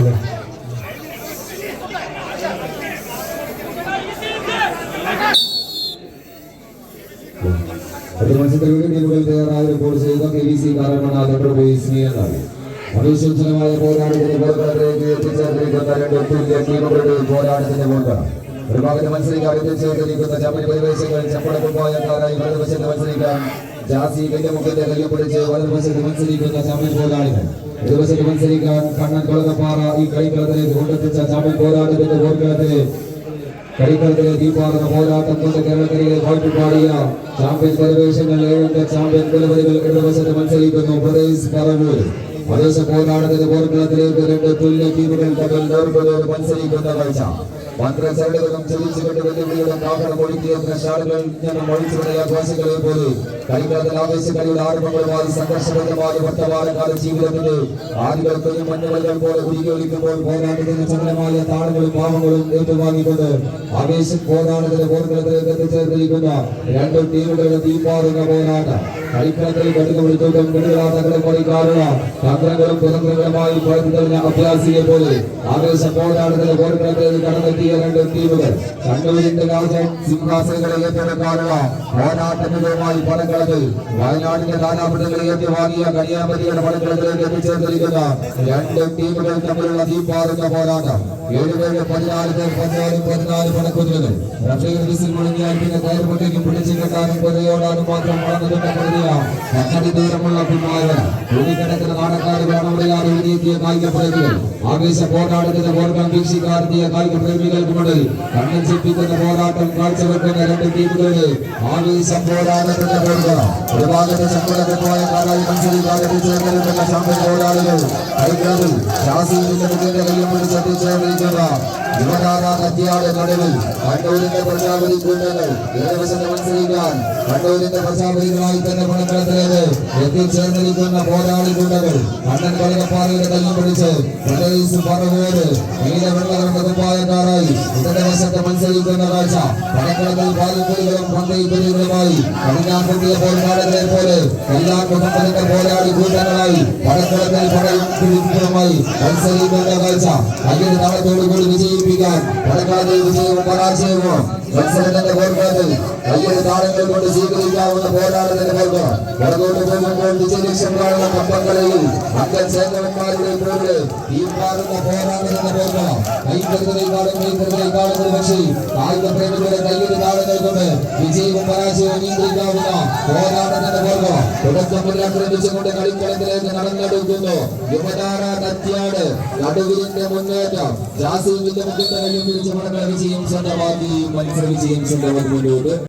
മക്കളെ ഒരു മത്സരത്തിൽ ടീമുകൾ തയ്യാറായ റിപ്പോർട്ട് ചെയ്ത കെ വി സി കാരണനാഥ് പ്രവേശിനി എന്നാണ് പോരാട്ടത്തിന്റെ രണ്ട് തുല്യ പോരാട്ടത്തിന്റെ കൊണ്ട് ഒരു ഭാഗത്ത് മത്സരിക്കാൻ എത്തിച്ചേർന്നിരിക്കുന്ന ചമ്മൽ പരിവേശങ്ങൾ ചപ്പടക്കുപ്പായക്കാരായി വലതുവശത്ത് മത്സരിക്കാൻ ജാസി മുഖത്തെ കയ്യപ്പിടിച്ച് വലതുവശത്ത് മത്സരിക്കുന്ന ചമ്മൽ പോരാളികൾ. ഇരുവശത്ത് മത്സരിക്കാൻ കണ്ണൻ കൊളകപ്പാറ ഈ കളിക്കളത്തിലേക്ക് കൊണ്ടെത്തിച്ച ചമ്മൽ പോരാട്ടത്തിന്റെ പോർക്കളത്തിലെ കളിക്കളത്തിലെ ദീപാർന്ന പോരാട്ടം കൊണ്ട് കേരളക്കരയെ പാട്ടുപാടിയ ചാമ്പ്യൻ പരിവേഷങ്ങൾ ഏഴന്റെ ചാമ്പ്യൻ നിലവരികൾ ഇടവശത്ത് മത്സരിക്കുന്നു. പ്രദേശ് പറവൂർ പ്രദേശ പോരാട്ടത്തിന്റെ പോർക്കളത്തിലേക്ക് രണ്ട് തുല്യ ടീമുകൾ തമ്മിൽ നേർക്കൊള്ളോട് മത്സരിക്കുന്ന കാഴ്ച മന്ത്രചരടുകളും ചെവിച്ചുകൊണ്ട് വെല്ലുവിളിയുടെ കാഹളം ഒഴുക്കിയെന്ന ഷാളുകൾ ജനം ഒഴിച്ചുവിടയ ആഘോഷങ്ങളെ പോലെ കളിക്കളത്തിൽ ആവേശ കളിയുടെ ആരംഭങ്ങളുമായി സംഘർഷബദ്ധമായ വർത്തമാനകാല ജീവിതത്തിന്റെ ആദികൾക്കും മഞ്ഞവല്കൾ പോലെ ഉരുകി ഒലിക്കുമ്പോൾ പോരാട്ടത്തിന് ചലനമായ താളുകളും പാവങ്ങളും ഏറ്റുവാങ്ങിക്കൊണ്ട് ആവേശം പോരാട്ടത്തിന്റെ പോർക്കളത്തിലേക്ക് എത്തിച്ചേർന്നിരിക്കുന്ന രണ്ട് ടീമുകളുടെ തീപാറുന്ന പോരാട്ടം. കളിക്കളത്തിൽ തൂക്കം കെടുകളാത്തകളും കളിക്കാറുള്ള തന്ത്രങ്ങളും കുതന്ത്രങ്ങളുമായി പഴുത്തു തെളിഞ്ഞ അഭ്യാസിയെ പോലെ ആവേശ പോരാട്ടത്തിലെ പോരാട്ടത്തിൽ കടന്നെത്തിയ രണ്ട് ടീമുകൾ. കണ്ണൂരിന്റെ രാജൻ സിംഹാസനങ്ങളെ ഏറ്റെടുക്കാനുള്ള പോരാട്ടങ്ങളുമായി പടക്കളത്തിൽ വയനാടിന്റെ കാലാപടങ്ങളെ ഏറ്റുവാങ്ങിയ കന്യാകുമാരിയുടെ പടക്കളത്തിലേക്ക് എത്തിച്ചേർന്നിരിക്കുന്ന രണ്ട് ടീമുകൾ തമ്മിലുള്ള തീപ്പാറുന്ന പോരാട്ടം. ഏഴുപേര് പതിനാല് പേർ പതിനാലും പതിനാല് പടക്കുതിരകൾ റഫേൽ മുഴങ്ങിയാൽ പിന്നെ കയറുമ്പോഴേക്കും പിടിച്ചു കെട്ടാനും മാത്രം പത്തടി ദൂരമുള്ള പിന്മാരൻ തുണിക്കിടക്കുന്ന നാടക്കാരുകളാണ് ഉടയാറ് എഴുതിയെത്തിയ ആവേശ പോരാട്ടത്തിന്റെ പോർക്കം വീക്ഷിക്കാരെത്തിയ കായിക പ്രേമികൾക്ക് മുന്നിൽ കണ്ണൻ പോരാട്ടം കാഴ്ചവെക്കുന്ന രണ്ട് ടീമുകളുടെ ആവേശം പോരാട്ടത്തിന്റെ പോർക്കം ഒരു ഭാഗത്ത് ശമ്പളത്തിൽ പോയ കാലായി മത്സരിക്കാതെ ചേർന്നിരിക്കുന്ന ചാമ്പ്യൻ പോരാളികൾ കളിക്കളത്തിൽ ശാസിയുടെ മുഖ്യന്റെ കയ്യും പിടിച്ചെത്തിച്ചേർന്നിരിക്കുന്ന യുവതാര കത്തിയാട് നടുവിൽ കണ്ണൂരിന്റെ പ്രജാപതി കൂട്ടങ്ങൾ. ഇടവശത്ത് മത്സരിക്കാൻ കണ്ണൂരിന്റെ പ്രജാപതികളായി തന്നെ പണക്കളത്തിലേക്ക് എത്തിച്ചേർന്നിരിക്കുന്ന പോരാളി കൂട്ടകൾ കണ്ണൻ കളികപ്പാറയുടെ കയ്യിൽ പിടിച്ച് പ്രദേശ് പറവൂര് നീലവെള്ളകളുടെ കുപ്പായക്കാരായി ഇടതുവശത്ത് മത്സരിക്കുന്ന കാഴ്ച പണക്കളത്തിൽ പാലപ്പുലികളും പന്തയിപ്പുലികളുമായി കടിഞ്ഞാൻ പൊട്ടിയ പോരാളികളെ പോലെ എല്ലാ കുടുംബത്തിന്റെ പോരാളി കൂട്ടങ്ങളായി പടക്കളത്തിൽ പടയുമായി മത്സരിക്കുന്ന കാഴ്ച. കയ്യിൽ താളത്തോടുകൂടി വിജയിപ്പിക്കാൻ പടക്കളത്തിൽ വിജയവും പരാജയവും. മത്സരത്തിന്റെ പോർക്കളത്തിൽ കയ്യിൽ കൊണ്ട് സ്വീകരിക്കാവുന്ന പോരാട്ടത്തിന്റെ പോർക്കം പുറകോട്ട് പോകുമ്പോൾ വിജയലക്ഷ്യം കാണുന്ന കമ്പങ്ങളെയും അക്കൻ സേനവന്മാരുടെ പോലെ തീർപ്പാറുന്ന പോരാട്ടത്തിന്റെ പോർക്കം കൈക്കരുതലേക്കാളും കൈക്കരുതലേക്കാളും ഒരു പക്ഷേ കായിക പ്രേമികളുടെ കയ്യിൽ താളങ്ങൾ കൊണ്ട് വിജയവും പരാജയവും നിയന്ത്രിക്കാവുന്ന പോരാട്ടത്തിന്റെ പോർക്കം തുടക്കം മുതൽ ആക്രമിച്ചുകൊണ്ട് കളിക്കളത്തിലേക്ക് നടന്നെടുക്കുന്നു. യുവതാര കത്തിയാട് നടുവിലിന്റെ മുന്നേറ്റം. ജാസിമിന്റെ മുഖ്യത്തെ കയ്യും പിടിച്ച് മടങ്ങ വിജയം സ്വന്തമാക്കി. മത്സര വിജയം മുന്നോട്ട്